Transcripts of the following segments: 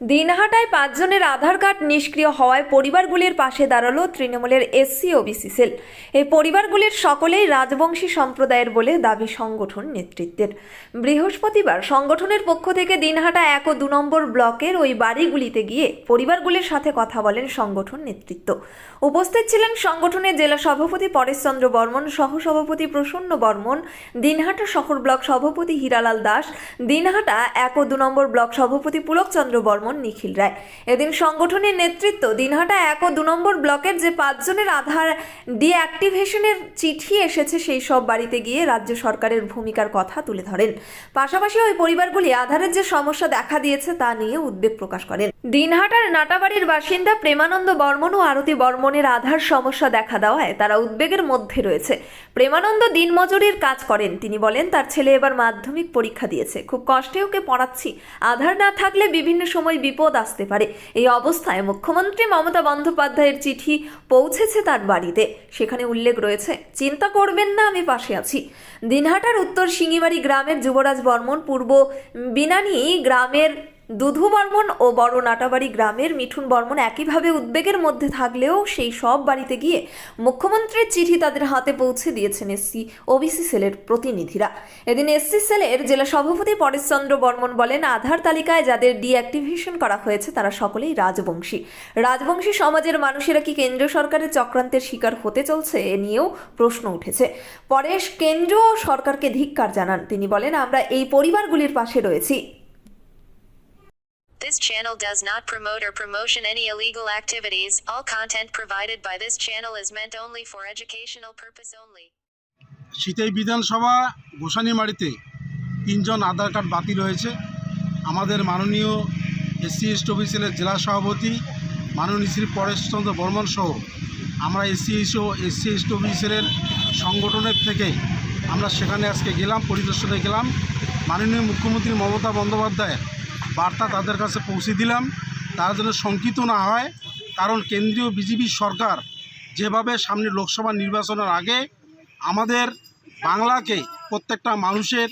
দিনহাটায় পাঁচজনের আধার কার্ড নিষ্ক্রিয় হওয়ায় পরিবারগুলির পাশে দাঁড়াল তৃণমূলের এসসি ওবিসি সেল। এই পরিবারগুলির সকলেই রাজবংশী সম্প্রদায়ের বলে দাবি সংগঠন নেতৃত্বের। বৃহস্পতিবার সংগঠনের পক্ষ থেকে দিনহাটা এক ও দু নম্বর ব্লকের ওই বাড়িগুলিতে গিয়ে পরিবারগুলির সাথে কথা বলেন সংগঠন নেতৃত্ব। উপস্থিত ছিলেন সংগঠনের জেলা সভাপতি পরেশচন্দ্র বর্মন, সহসভাপতি প্রসন্ন বর্মন, দিনহাটা শহর ব্লক সভাপতি হীরালাল দাস, দিনহাটা এক ও দু নম্বর ব্লক সভাপতি পুলকচন্দ্র বর্মন নিখিল রায়। এদিন সংগঠনের নেতৃত্ব দিনহাটা এক ও দু নম্বর ব্লকের যে পাঁচজনের আধার ডিঅ্যাক্টিভেশনের চিঠি এসেছে, সেই সব বাড়িতে গিয়ে রাজ্য সরকারের ভূমিকার কথা তুলে ধরেন। পাশাপাশি ওই পরিবারগুলি আধারের যে সমস্যা দেখা দিয়েছে, তা নিয়ে উদ্বেগ প্রকাশ করেন। দিনহাটার নাটাবাড়ির বাসিন্দা প্রেমানন্দ বর্মন ও আরতি বর্মনের আধার সমস্যা দেখা দেওয়ায় তারা উদ্বেগের মধ্যে রয়েছে। প্রেমানন্দ দিনমজুরির কাজ করেন। তিনি বলেন, তার ছেলে এবার মাধ্যমিক পরীক্ষা দিয়েছে। খুব কষ্টে ওকে পড়াচ্ছি। আধার না থাকলে বিভিন্ন সময় বিপদ আসতে পারে। এই অবস্থায় মুখ্যমন্ত্রী মমতা বন্দ্যোপাধ্যায়ের চিঠি পৌঁছেছে তার বাড়িতে। সেখানে উল্লেখ রয়েছে, চিন্তা করবেন না, আমি পাশে আছি। দিনহাটার উত্তর সিঙ্গিবাড়ি গ্রামের যুবরাজ বর্মন পূর্ব বিনানি গ্রামের দুধু বর্মন ও বড় নাটাবাড়ি গ্রামের মিঠুন বর্মন একইভাবে উদ্বেগের মধ্যে থাকলেও সেই সব বাড়িতে গিয়ে মুখ্যমন্ত্রীর চিঠি তাদের হাতে পৌঁছে দিয়েছেন এসসি ওবিসি সেলের প্রতিনিধিরা। এদিন এসসি সেলের জেলা সভাপতি পরেশচন্দ্র বর্মন বলেন, আধার তালিকায় যাদের ডিঅ্যাক্টিভেশন করা হয়েছে তারা সকলেই রাজবংশী। রাজবংশী সমাজের মানুষেরা কি কেন্দ্র সরকারের চক্রান্তের শিকার হতে চলছে এ নিয়েও প্রশ্ন উঠেছে। পরেশ কেন্দ্র সরকারকে ধিক্কার জানান। তিনি বলেন, আমরা এই পরিবারগুলির পাশে রয়েছি। This channel does not promote or promotion any illegal activities. All content provided by this channel is meant only for educational purpose only. Sitai বিধানসভা গোসানিমারিতে তিনজন আধার কার্ড বাতিল হয়েছে আমাদের মাননীয় এসসি এসটি অফিসিয়ালের জেলা সভাপতি, মাননীয় শ্রী পরেশচন্দ্র বর্মন সহ আমরা এসসি এসি এসসি এসটি অফিসিয়ালের সংগঠনের থেকে আমরা সেখানে আজকে গেলাম, পরিদর্শনে গেলাম মাননীয় মুখ্যমন্ত্রী মমতা বন্দ্যোপাধ্যায়ের বার্তা তাদের কাছে পৌঁছে দিলাম। তারা যেন শঙ্কিত না হয়, কারণ কেন্দ্রীয় বিজেপি সরকার যেভাবে সামনে লোকসভা নির্বাচনের আগে আমাদের বাংলাকে প্রত্যেকটা মানুষের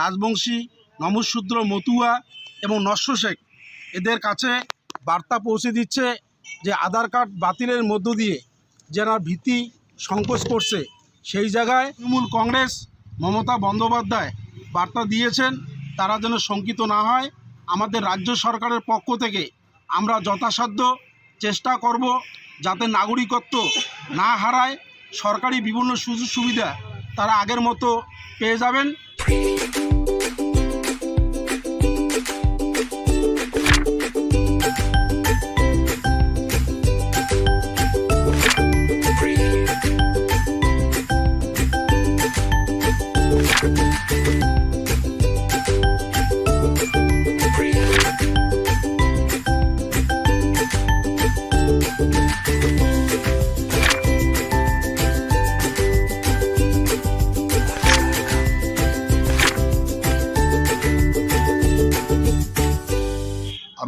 রাজবংশী নমশূদ্র মতুয়া এবং নস্য শেখ এদের কাছে বার্তা পৌঁছে দিচ্ছে যে আধার কার্ড বাতিলের মধ্য দিয়ে যারা ভীতি সংকোচ করছে, সেই জায়গায় তৃণমূল কংগ্রেস মমতা বন্দ্যোপাধ্যায় বার্তা দিয়েছেন, তারা যেন শঙ্কিত না হয়। আমাদের রাজ্য সরকারের পক্ষ থেকে আমরা যথাসাধ্য চেষ্টা করব যাতে নাগরিকত্ব না হারায় সরকারি বিভিন্ন সুযোগ সুবিধা তারা আগের মতো পেয়ে যাবেন।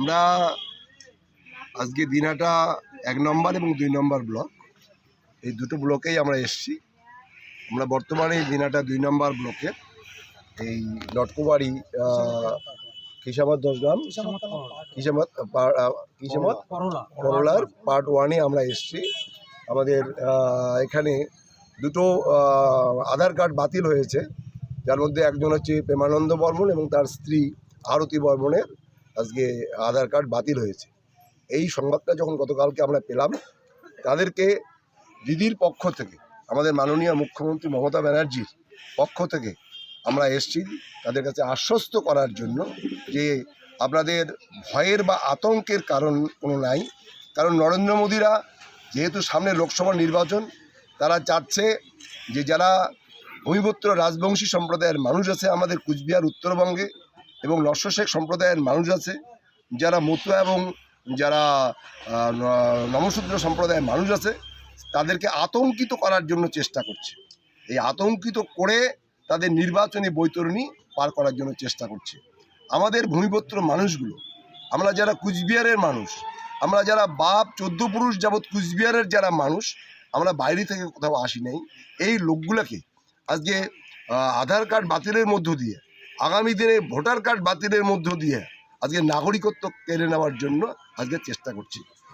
আমরা আজকে দিনহাটা এক নম্বর এবং দুই নম্বর ব্লক। এই দুটো ব্লকেই আমরা এসছি। আমরা বর্তমানে এই দিনহাটা দুই নম্বর ব্লকের এই লটকুবাড়ি কিসামাত দশগ্রাম কিসামাত পা- আহ, কিসামাত করলার পার্ট ওয়ানে আমরা এসছি। আমাদের এখানে দুটো আধার কার্ড বাতিল হয়েছে। যার মধ্যে একজন হচ্ছে প্রেমানন্দ বর্মন এবং তার স্ত্রী আরতি বর্মনের। আজকে আধার কার্ড বাতিল হয়েছে। এই সংবাদটা যখন গতকালকে আমরা পেলাম, তাদেরকে দিদির পক্ষ থেকে, আমাদের মাননীয় মুখ্যমন্ত্রী মমতা ব্যানার্জির পক্ষ থেকে আমরা এসছি তাদের কাছে আশ্বস্ত করার জন্য যে আপনাদের ভয়ের বা আতঙ্কের কারণ কোনো নাই। কারণ নরেন্দ্র মোদীরা যেহেতু সামনে লোকসভা নির্বাচন, তারা চাচ্ছে যে যারা ভূমিপুত্র রাজবংশী সম্প্রদায়ের মানুষ আছে আমাদের কুচবিহার, উত্তরবঙ্গে এবং নস্য শেখ সম্প্রদায়ের মানুষ আছে, যারা মতুয়া এবং যারা নমশূদ্র সম্প্রদায়ের মানুষ আছে, তাদেরকে আতঙ্কিত করার জন্য চেষ্টা করছে। এই আতঙ্কিত করে তাদের নির্বাচনী বৈতরণী পার করার জন্য চেষ্টা করছে। আমাদের ভূমিপত্র মানুষগুলো, আমরা যারা কুচবিহারের মানুষ, আমরা যারা বাপ চোদ্দ পুরুষ যাবৎ কুচবিহারের যারা মানুষ, আমরা বাইরে থেকে কোথাও আসি নাই। এই লোকগুলোকে আজকে আধার কার্ড বাতিলের মধ্য দিয়ে আগামী দিনে ভোটার কার্ড বাতিলের মধ্য দিয়ে আজকে নাগরিকত্ব কেড়ে নেওয়ার জন্য আজকে চেষ্টা করছি।